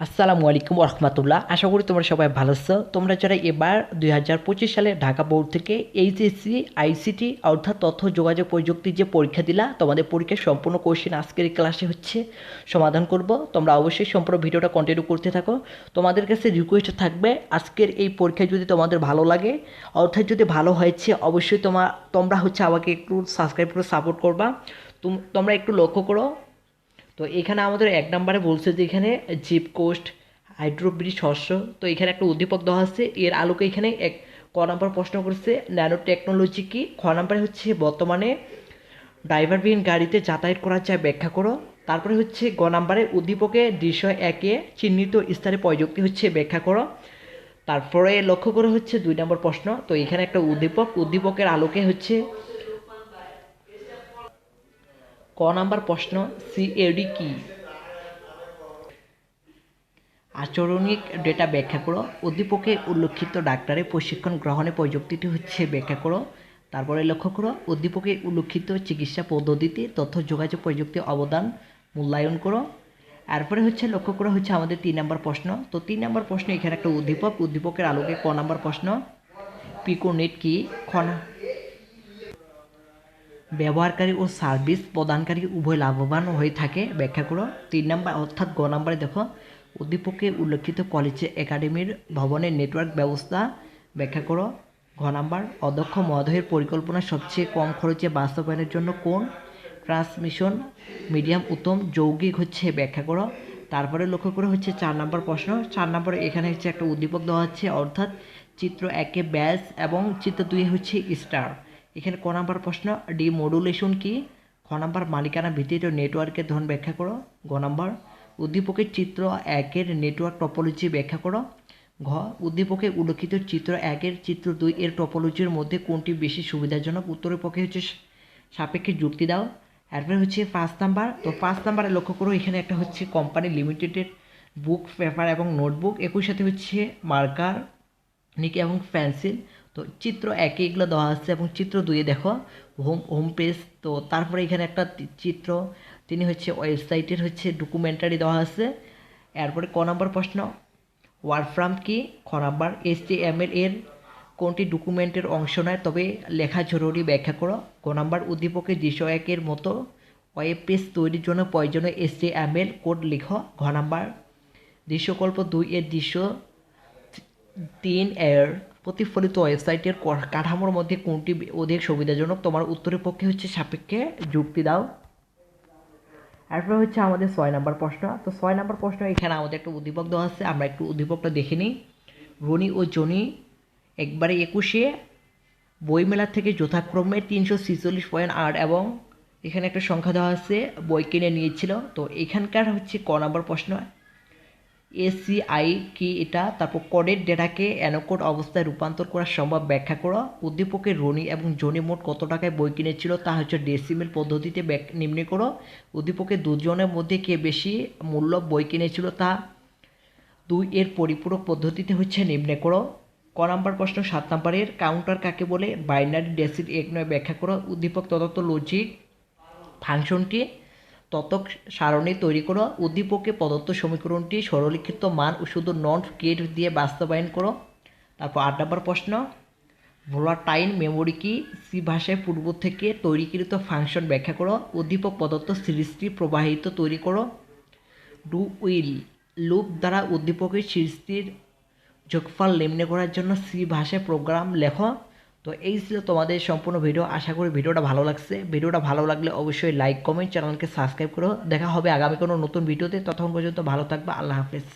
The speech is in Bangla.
আসসালামু আলাইকুম রহমতুল্লাহ আশা করি তোমরা সবাই ভালো আছো। তোমরা যারা এবার দুই হাজার পঁচিশ সালে ঢাকা বোর্ড থেকে এইচএসসি, আইসিটি অর্থাৎ তথ্য, যোগাযোগ প্রযুক্তির যে পরীক্ষা দিলা, তোমাদের পরীক্ষার সম্পূর্ণ কোশ্চেন আজকের ক্লাসে হচ্ছে সমাধান করব। তোমরা অবশ্যই সম্পূর্ণ ভিডিওটা কন্টিনিউ করতে থাকো। তোমাদের কাছে রিকোয়েস্ট থাকবে, আজকের এই পরীক্ষা যদি তোমাদের ভালো লাগে, অর্থাৎ যদি ভালো হয়েছে, অবশ্যই তোমার তোমরা হচ্ছে আমাকে একটু সাবস্ক্রাইব করে সাপোর্ট করবা। তুম- তোমরা একটু লক্ষ্য করো তো এখানে আমাদের এক নম্বরে বলছে যে এখানে জিপ কোস্ট হাইড্রোব্রিজ শস্য, তো এখানে একটা উদ্দীপক দেওয়া আছে। এর আলোকে এখানে এক ক নম্বর প্রশ্ন করছে ন্যানো টেকনোলজি কি? খ নম্বরে হচ্ছে বর্তমানে ড্রাইভারবিহীন গাড়িতে যাতায়াত করা যায় ব্যাখ্যা করো। তারপরে হচ্ছে গ নম্বরে উদ্দীপকে দৃশ্য একে চিহ্নিত স্থানে প্রযুক্তি হচ্ছে ব্যাখ্যা করো। তারপরে লক্ষ্য করে হচ্ছে দুই নম্বর প্রশ্ন, তো এখানে একটা উদ্দীপক, উদ্দীপকের আলোকে হচ্ছে ক নাম্বার প্রশ্ন সিএডি কি? আচরণিক ডেটা ব্যাখ্যা করো। উদ্দীপকে উল্লেখিত ডাক্তারের প্রশিক্ষণ গ্রহণের প্রযুক্তিটি হচ্ছে ব্যাখ্যা করো। তারপরে লক্ষ্য করো, উদ্দীপকে উল্লেখিত চিকিৎসা পদ্ধতিতে তথ্য, যোগাযোগ, প্রযুক্তি অবদান মূল্যায়ন করো। এরপরে হচ্ছে লক্ষ্য করা হচ্ছে আমাদের তিন নম্বর প্রশ্ন। তো তিন নম্বর প্রশ্ন, এখানে একটা উদ্দীপক। উদ্দীপকের আলোকে ক নম্বর প্রশ্ন? পিকোনেট কি? খনা ব্যবহারকারী ও সার্ভিস প্রদানকারী উভয় লাভবান হয়ে থাকে। ব্যাখ্যা করো। তিন নাম্বার, অর্থাৎ গ নম্বরে দেখো। উদ্দীপকে উল্লেখিত কলেজ একাডেমির ভবনের নেটওয়ার্ক ব্যবস্থা। ব্যাখ্যা করো। ঘ নাম্বার, অধ্যক্ষ মহোদয়ের পরিকল্পনা সবচেয়ে কম খরচে বাস্তবায়নের জন্য কোন ট্রান্সমিশন মিডিয়াম, উত্তম, যৌগিক হচ্ছে ব্যাখ্যা করো। তারপরে লক্ষ্য করে হচ্ছে চার নাম্বার প্রশ্ন। চার নম্বরে এখানে হচ্ছে একটা উদ্দীপক দেওয়া হচ্ছে, অর্থাৎ চিত্র একে ব্যাস এবং চিত্র দুই হচ্ছে স্টার। এখানে ক নাম্বার প্রশ্ন ডি মডুলেশন কি? খ নাম্বার, মালিকানা ভিত্তিক নেটওয়ার্কের ধরন ব্যাখ্যা করো। গ নাম্বার, উদ্দীপকের চিত্র একের নেটওয়ার্ক টপোলজি ব্যাখ্যা করো। ঘ উদ্দীপকে উল্লেখিত চিত্র একের চিত্র দুই এর টপোলজির মধ্যে কোনটি বেশি সুবিধাজনক? উত্তরের পক্ষে হচ্ছে সাপেক্ষে যুক্তি দাও। এরপরে হচ্ছে পাঁচ নাম্বার, তো পাঁচ নাম্বারে লক্ষ্য করো, এখানে একটা হচ্ছে কোম্পানি লিমিটেডের বুক পেপার এবং নোটবুক একই সাথে হচ্ছে মার্কার নিক এবং পেন্সিল তো চিত্র একে এগুলো দেওয়া আছে এবং চিত্র দুইয়ে দেখো হোম হোম পেজ তো তারপরে এখানে একটা চিত্র, তিনি হচ্ছে ওয়েবসাইটের হচ্ছে ডকুমেন্টারি দেওয়া আছে। এরপরে ক নম্বর প্রশ্ন ওয়ারফ্রাম কি? খ number S T M L এর কোনটি ডকুমেন্টের অংশ নয়, তবে লেখা জরুরি ব্যাখ্যা করো। ক নাম্বার, উদ্দীপকের দৃশ্য একের মতো ওয়েব পেজ তৈরির জন্য প্রয়োজনীয় S T M L code লিখো। ঘ নাম্বার, দৃশ্যকল্প দুই এর দৃশ্য তিন এর প্রতিফলিত ওয়েবসাইটের কাঠামোর মধ্যে কোনটি অধিক সুবিধাজনক? তোমার উত্তরের পক্ষে হচ্ছে সাপেক্ষে যুক্তি দাও। এরপর হচ্ছে আমাদের ছয় নম্বর প্রশ্ন। তো ছয় নম্বর প্রশ্ন, এখানে আমাদের একটা উদ্দীপক দেওয়া আছে, আমরা একটু উদ্দীপকটা দেখে নিই। রনি ও জনি, একবারে একুশে, বইমেলা থেকে যথাক্রমে তিনশো ছিচল্লিশ পয়েন্ট আট এবং এখানে একটা সংখ্যা দেওয়া আছে, বই কিনে নিয়েছিল। তো এখানকার হচ্ছে ক নম্বর প্রশ্ন এসিআই কি এটা? তারপর কোডের ডেটাকে অ্যানোকোড অবস্থায় রূপান্তর করা সম্ভব, ব্যাখ্যা করা। উদ্দীপকের রনি এবং জনি মোট কত টাকায় বই কিনেছিল তা হচ্ছে ডেসিমেল পদ্ধতিতে নিম্নে করো। উদ্দীপকের দুজনের মধ্যে কে বেশি মূল্য বই কিনেছিল তা? দুই, এর পরিপূরক পদ্ধতিতে হচ্ছে নিম্নে করো। ক নাম্বার প্রশ্ন, সাত নাম্বারের কাউন্টার কাকে বলে? বাইনারি ডেসিড এক নয়, ব্যাখ্যা করো। উদ্দীপক তদন্ত লজিক ফাংশনটি ততক সারণী তৈরি করো। উদ্দীপকে প্রদত্ত সমীকরণটি সরলীকৃত মান ও শুধু নট গেট দিয়ে বাস্তবায়ন করো। তারপর আট নম্বর প্রশ্ন। ভোলাটাইন মেমোরি কি? সি ভাষায় পূর্ব থেকে তৈরিকৃত ফাংশন ব্যাখ্যা করো। উদ্দীপক প্রদত্ত সিরিজটি প্রবাহিত তৈরি করো। ডু উইল লুপ দ্বারা উদ্দীপকের সৃষ্টির যোগফল নিম্নে করার জন্য সি ভাষায় প্রোগ্রাম লেখো। তো এই ছিল তোমাদের সম্পূর্ণ ভিডিও আশা করি ভিডিওটা ভালো লাগছে। ভিডিওটা ভালো লাগলে অবশ্যই লাইক কমেন্ট চ্যানেলকে সাবস্ক্রাইব করো। দেখা হবে আগামী কোনো নতুন ভিডিওতে ততক্ষণ পর্যন্ত ভালো থাকবে। আল্লাহ হাফেজ।